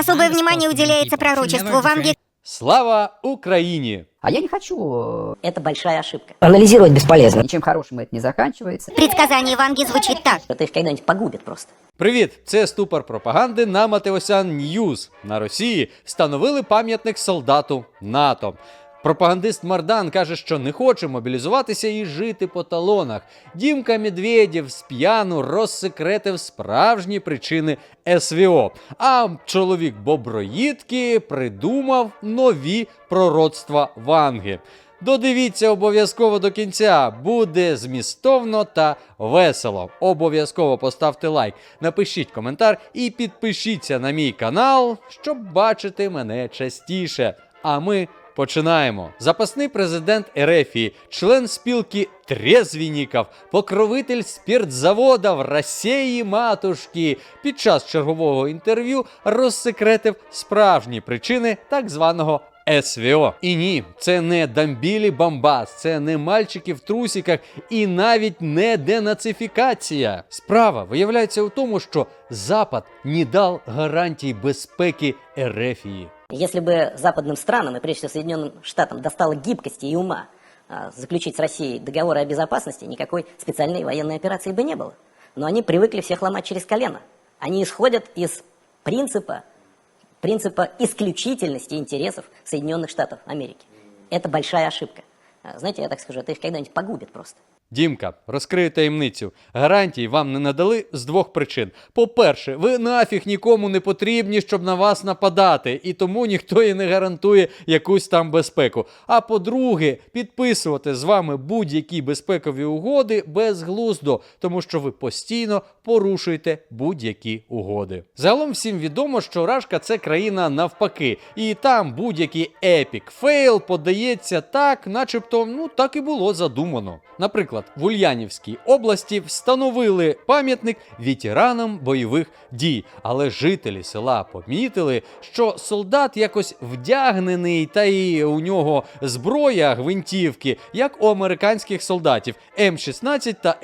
Особое внимание уделяется пророчеству. Ванги Слава Україні! А я не хочу. э, Это большая ошибка. Анализировать бесполезно. Ничем хорошим это не заканчивается. предсказание Ванги звучит так. Это их когда-нибудь погубит просто. Привіт! Це ступор пропаганди на Матеосян Ньюз. На Росії встановили пам'ятник солдату НАТО. Пропагандист Мардан каже, що не хоче мобілізуватися і жити по талонах. Дімка Медведєв з п'яну розсекретив справжні причини СВО. А чоловік Боброїдки придумав нові пророцтва Ванги. Додивіться обов'язково до кінця. Буде змістовно та весело. Обов'язково поставте лайк, напишіть коментар і підпишіться на мій канал, щоб бачити мене частіше. А ми починаємо. Запасний президент Ерефії, член спілки трезвініків, покровитель спиртзавода в Росії матушки. Під час чергового інтерв'ю розсекретив справжні причини так званого СВО. І ні, це не Дамбілі Бамбас, це не мальчики в трусіках і навіть не денацифікація. Справа виявляється у тому, що Запад не дав гарантій безпеки Ерефії. Если бы западным странам, и прежде всего Соединенным Штатам, достало гибкости и ума а, заключить с Россией договоры о безопасности, никакой специальной военной операции бы не было. Но они привыкли всех ломать через колено. Они исходят из принципа, принципа исключительности интересов Соединенных Штатов Америки. Это большая ошибка. А, Знаете, я так скажу, это их когда-нибудь погубит просто. Дімка, розкрию таємницю. Гарантій вам не надали з двох причин. По-перше, ви нафіг нікому не потрібні, щоб на вас нападати, і тому ніхто і не гарантує якусь там безпеку. А по-друге, підписувати з вами будь-які безпекові угоди безглуздо, тому що ви постійно порушуєте будь-які угоди. Загалом всім відомо, що Рашка це країна навпаки, і там будь-який епік фейл подається так, начебто, ну так і було задумано. Наприклад, в Ульянівській області встановили пам'ятник ветеранам бойових дій, але жителі села помітили, що солдат якось вдягнений, та й у нього зброя гвинтівки, як у американських солдатів М16 та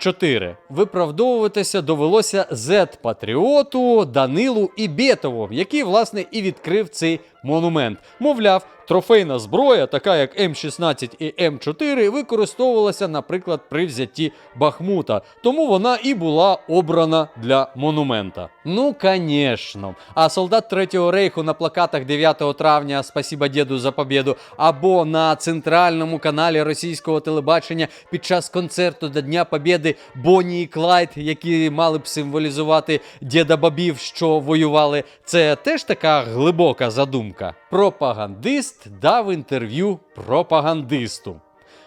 М4. Виправдовуватися довелося зет-патріоту Данилу Ібєтову, який власне і відкрив цей монумент. Мовляв, трофейна зброя, така як М16 і М4, використовувалася, наприклад, при взятті Бахмута. Тому вона і була обрана для монумента. Ну, звісно. А солдат Третього рейху на плакатах 9 травня Спасіба діду за побєду або на центральному каналі російського телебачення під час концерту до Дня Побєди Бонні і Клайд, які мали б символізувати діда бабів, що воювали. Це теж така глибока задумка. Пропагандист дав інтерв'ю пропагандисту.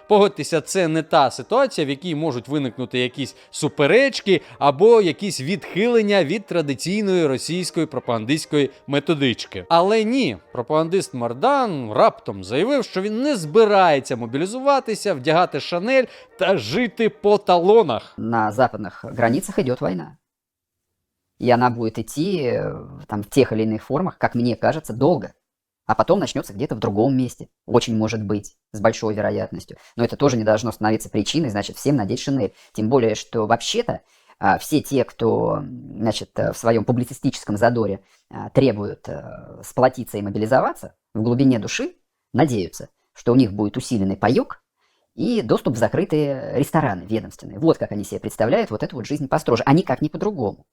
Погодьтеся, це не та ситуація, в якій можуть виникнути якісь суперечки або якісь відхилення від традиційної російської пропагандистської методички. Але ні, пропагандист Мардан раптом заявив, що він не збирається мобілізуватися, вдягати шанель та жити по талонах. На западных границах идет война. И она будет идти э, там, в тех или иных формах, как мне кажется, долго. А потом начнется где-то в другом месте. Очень может быть, с большой вероятностью. Но это тоже не должно становиться причиной, значит, всем надеть шинель. Тем более, что вообще-то а, все те, кто значит, в своем публицистическом задоре а, требуют э, сплотиться и мобилизоваться, в глубине души надеются, что у них будет усиленный паек и доступ в закрытые рестораны ведомственные. Вот как они себе представляют вот эту вот жизнь построже. А никак не по-другому.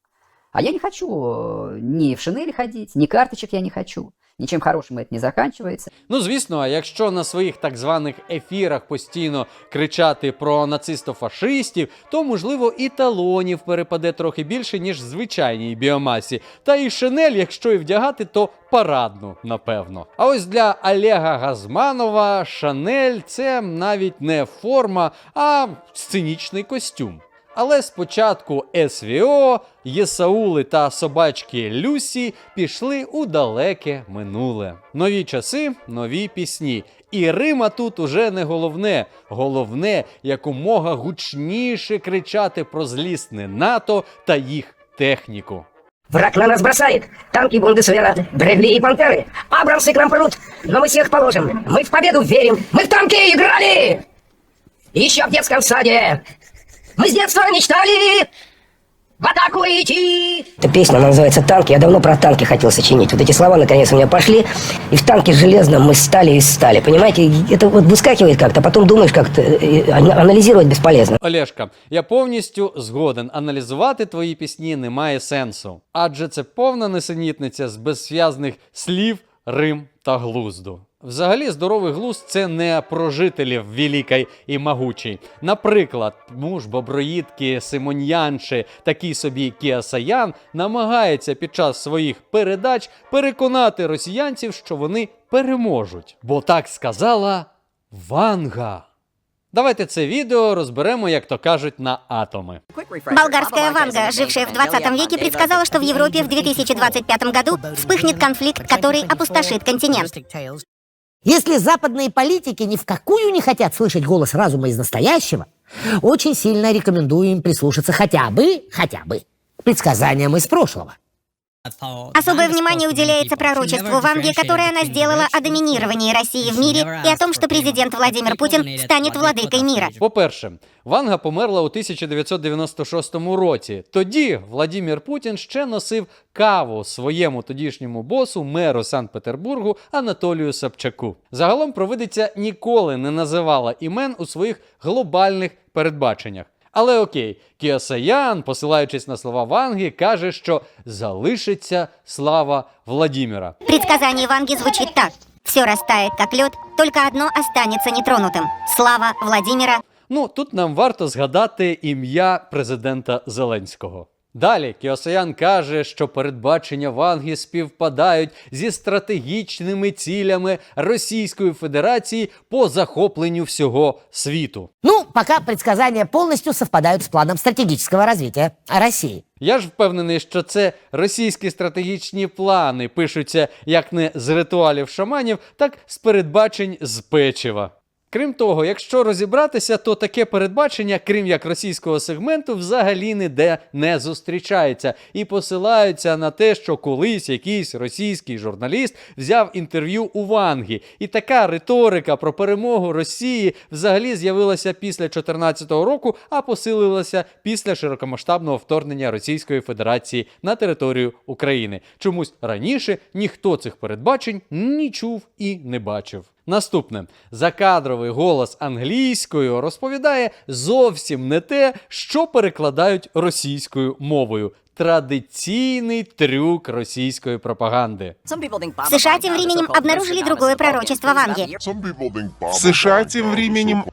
А я не хочу э, ни в шинели ходить, ни карточек я не хочу. Ничем хорошим это не заканчивается. Ну, звісно, якщо на своїх так званих ефірах постійно кричати про нацистів-фашистів, то можливо і талонів перепаде трохи більше, ніж звичайній біомасі. Та і шинель, якщо і вдягати, то парадну, напевно. А ось для Олега Газманова Шанель це навіть не форма, а сценічний костюм. Але спочатку СВО, Єсаули та собачки Люсі пішли у далеке минуле. Нові часи, нові пісні. І Рима тут уже не головне. Головне якомога гучніше кричати про злісне НАТО та їх техніку. Враг на нас бросает. Танки, бундесвера, Брэдли и пантеры. Абрамсы к нам прут, но мы всех положим. Мы в победу верим. Мы в танки играли. Еще в детском саде. Мы с детства мечтали В атаку идти! Эта песня, она называется «Танки». Я давно про танки хотел сочинить. Вот эти слова наконец у меня пошли. И в танке железном мы стали из стали. Понимаете, это вот выскакивает как-то, а потом думаешь как-то, э, ан- анализировать бесполезно. Олешка, я повністю згоден. Аналізувати твої пісні немає сенсу, адже це повна несенітниця з беззв'язних слів, рим та глузду. Взагалі, здоровий глузд це не про жителів Великої і Могучій. Наприклад, муж Боброїдки, Симоньянши, такий собі Кіасаян намагається під час своїх передач переконати росіянців, що вони переможуть. Бо так сказала Ванга. Давайте це відео розберемо, як то кажуть, на атоми. Болгарская Ванга, жившая в 20 веке, предсказала, что в Европе в 2025 году вспыхнет конфликт, который опустошит континент. Если западные политики ни в какую не хотят слышать голос разума из настоящего, очень сильно рекомендую им прислушаться хотя бы, хотя бы, к предсказаниям из прошлого. Особое внимание уделяется пророчеству Ванги, которое она сделала о доминировании России в мире и о том, что президент Владимир Путин станет владыкой мира. По-перше, Ванга померла у 1996 році. Тоді Владимир Путін ще носив каву своєму тодішньому босу, меру Санкт-Петербургу Анатолію Собчаку. Загалом провидиця ніколи не називала імен у своїх глобальних передбаченнях. Але окей, Кіосаян, посилаючись на слова Ванги, каже, що залишиться слава Владіміра. Предсказання Ванги звучить так. Все растає, как лед, тільки одно останеться нетронутим. Слава Владіміра. Ну, тут нам варто згадати ім'я президента Зеленського. Далі Кіосаян каже, що передбачення Ванги співпадають зі стратегічними цілями Російської Федерації по захопленню всього світу. Ну, пока предсказания полностью совпадают с планом стратегического развития России. Я ж впевнений, що це російські стратегічні плани пишуться як не з ритуалів шаманів, так з передбачень з печива. Крім того, якщо розібратися, то таке передбачення, крім як російського сегменту, взагалі ніде не зустрічається і посилаються на те, що колись якийсь російський журналіст взяв інтерв'ю у Ванги. І така риторика про перемогу Росії взагалі з'явилася після 2014 року, а посилилася після широкомасштабного вторгнення Російської Федерації на територію України. Чомусь раніше ніхто цих передбачень ні чув і не бачив. Наступне закадровий голос англійською розповідає зовсім не те, що перекладають російською мовою. Традиційний трюк російської пропаганди. В США тем временем обнаружили другое пророчество Ванги. В США тем временем...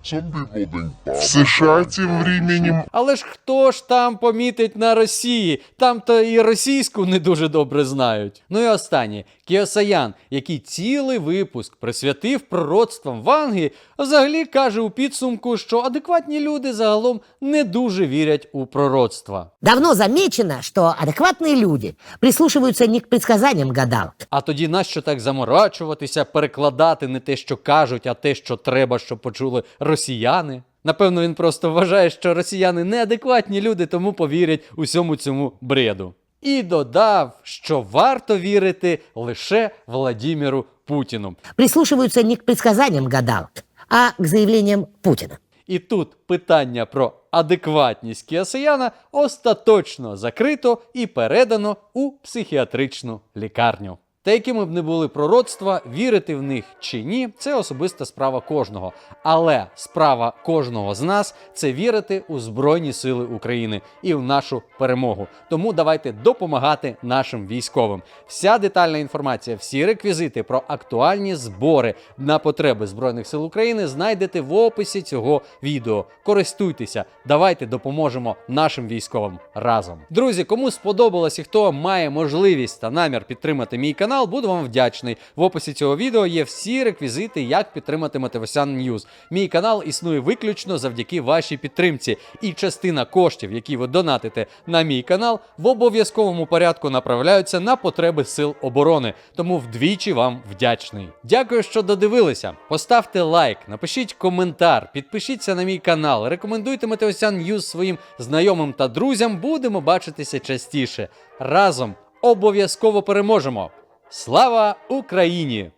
В США тем временем... Але ж хто ж там помітить на Росії? Там то і російську не дуже добре знають. Ну і останнє Кіосаян, який цілий випуск присвятив пророцтвам Ванги, взагалі каже у підсумку, що адекватні люди загалом не дуже вірять у пророцтва. Давно замечено, что адекватные люди прислушиваются не к предсказаниям гадалок, А тоді нащо так заморачуватися, перекладати не те, що кажуть, а те, що треба, щоб почули росіяни? Напевно, він просто вважає, що росіяни неадекватні люди, тому повірять усьому цьому бреду. І додав, що варто вірити лише Владіміру Путіну. прислушиваются не к предсказаниям гадалок, а к заявлениям Путина. І тут питання про адекватність Кіасаяна остаточно закрито і передано у психіатричну лікарню. Та якими б не були пророцтва, вірити в них чи ні, це особиста справа кожного. Але справа кожного з нас це вірити у Збройні Сили України і в нашу перемогу. Тому давайте допомагати нашим військовим. Вся детальна інформація, всі реквізити про актуальні збори на потреби Збройних сил України знайдете в описі цього відео. Користуйтеся, давайте допоможемо нашим військовим разом. Друзі, кому сподобалось і хто має можливість та намір підтримати мій канал, буду вам вдячний. В описі цього відео є всі реквізити, як підтримати Мотивасян Ньюз. Мій канал існує виключно завдяки вашій підтримці, і частина коштів, які ви донатите на мій канал, в обов'язковому порядку направляються на потреби сил оборони. Тому вдвічі вам вдячний. Дякую, що додивилися. Поставте лайк, напишіть коментар, підпишіться на мій канал, рекомендуйте Мотивасян Ньюз своїм знайомим та друзям. Будемо бачитися частіше. Разом обов'язково переможемо. Слава Україні!